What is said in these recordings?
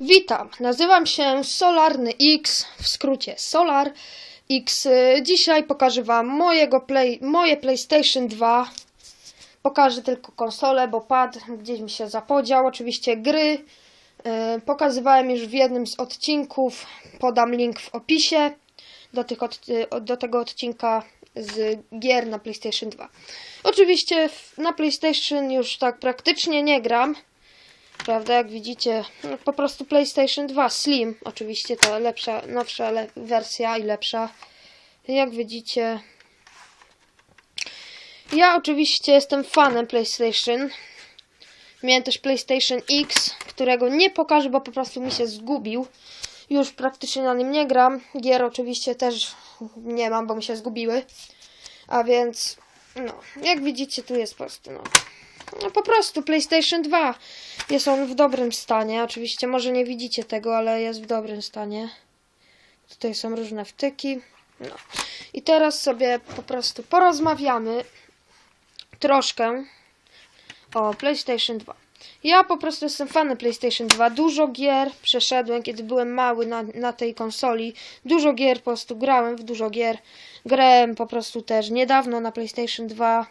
Witam, nazywam się Solarny X, w skrócie Solar X. Dzisiaj pokażę Wam mojego play, moje PlayStation 2. Pokażę tylko konsolę, bo pad gdzieś mi się zapodział. Oczywiście gry y, pokazywałem już w jednym z odcinków. Podam link w opisie do, tych od, y, do tego odcinka z gier na PlayStation 2. Oczywiście na PlayStation już tak praktycznie nie gram. Prawda, jak widzicie, no, po prostu PlayStation 2 Slim, oczywiście to lepsza, nowsza le wersja i lepsza. Jak widzicie, ja oczywiście jestem fanem PlayStation. Miałem też PlayStation X, którego nie pokażę, bo po prostu mi się zgubił. Już praktycznie na nim nie gram. Gier oczywiście też nie mam, bo mi się zgubiły. A więc, no, jak widzicie, tu jest po prostu, no, no po prostu PlayStation 2. Jest on w dobrym stanie. Oczywiście może nie widzicie tego, ale jest w dobrym stanie. Tutaj są różne wtyki. No. I teraz sobie po prostu porozmawiamy troszkę o PlayStation 2. Ja po prostu jestem fanem PlayStation 2. Dużo gier przeszedłem, kiedy byłem mały na, na tej konsoli. Dużo gier po prostu grałem w dużo gier. Grałem po prostu też niedawno na PlayStation 2.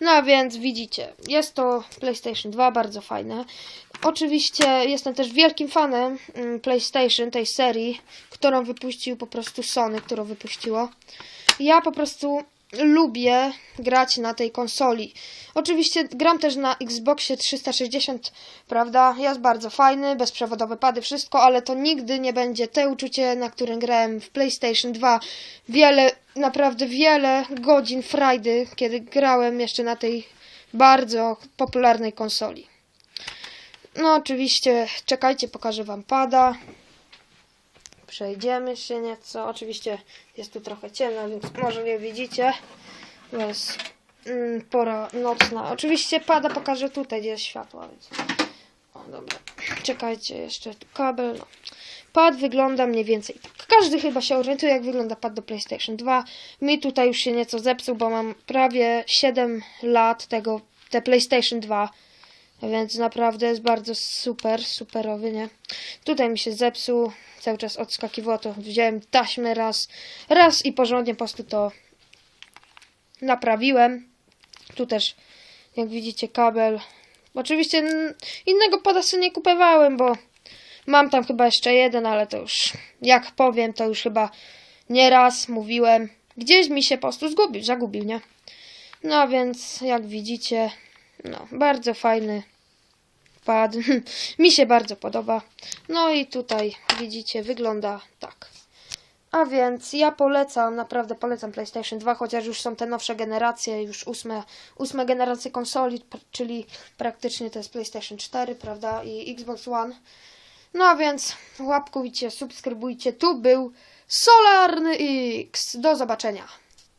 No więc widzicie, jest to PlayStation 2, bardzo fajne. Oczywiście jestem też wielkim fanem mm, PlayStation, tej serii, którą wypuścił po prostu Sony, którą wypuściło. Ja po prostu lubię grać na tej konsoli. Oczywiście gram też na Xboxie 360, prawda? Jest bardzo fajny, bezprzewodowe pady, wszystko, ale to nigdy nie będzie te uczucie, na którym grałem w PlayStation 2. Wiele, naprawdę wiele godzin frajdy, kiedy grałem jeszcze na tej bardzo popularnej konsoli. No oczywiście, czekajcie, pokażę wam pada. Przejdziemy się nieco. Oczywiście jest tu trochę ciemno, więc może nie widzicie. Jest mm, pora nocna. Oczywiście pada pokażę tutaj, gdzie jest światło. Więc... O, dobra. Czekajcie, jeszcze tu kabel. No. Pad wygląda mniej więcej tak. Każdy chyba się orientuje, jak wygląda pad do PlayStation 2. Mi tutaj już się nieco zepsuł, bo mam prawie 7 lat tego, te PlayStation 2. Więc naprawdę jest bardzo super, superowy, nie? Tutaj mi się zepsuł, cały czas odskakiwało to. Wziąłem taśmę raz, raz i porządnie po prostu to naprawiłem. Tu też, jak widzicie, kabel. Oczywiście innego pada sobie nie kupowałem, bo mam tam chyba jeszcze jeden, ale to już, jak powiem, to już chyba nie raz mówiłem. Gdzieś mi się po prostu zgubił, zagubił, nie? No więc, jak widzicie, no, bardzo fajny pad. Mi się bardzo podoba. No i tutaj widzicie, wygląda tak. A więc ja polecam, naprawdę polecam PlayStation 2, chociaż już są te nowsze generacje, już ósme, ósme generacje konsoli, czyli praktycznie to jest PlayStation 4, prawda, i Xbox One. No a więc łapkujcie, subskrybujcie. Tu był Solarny X. Do zobaczenia.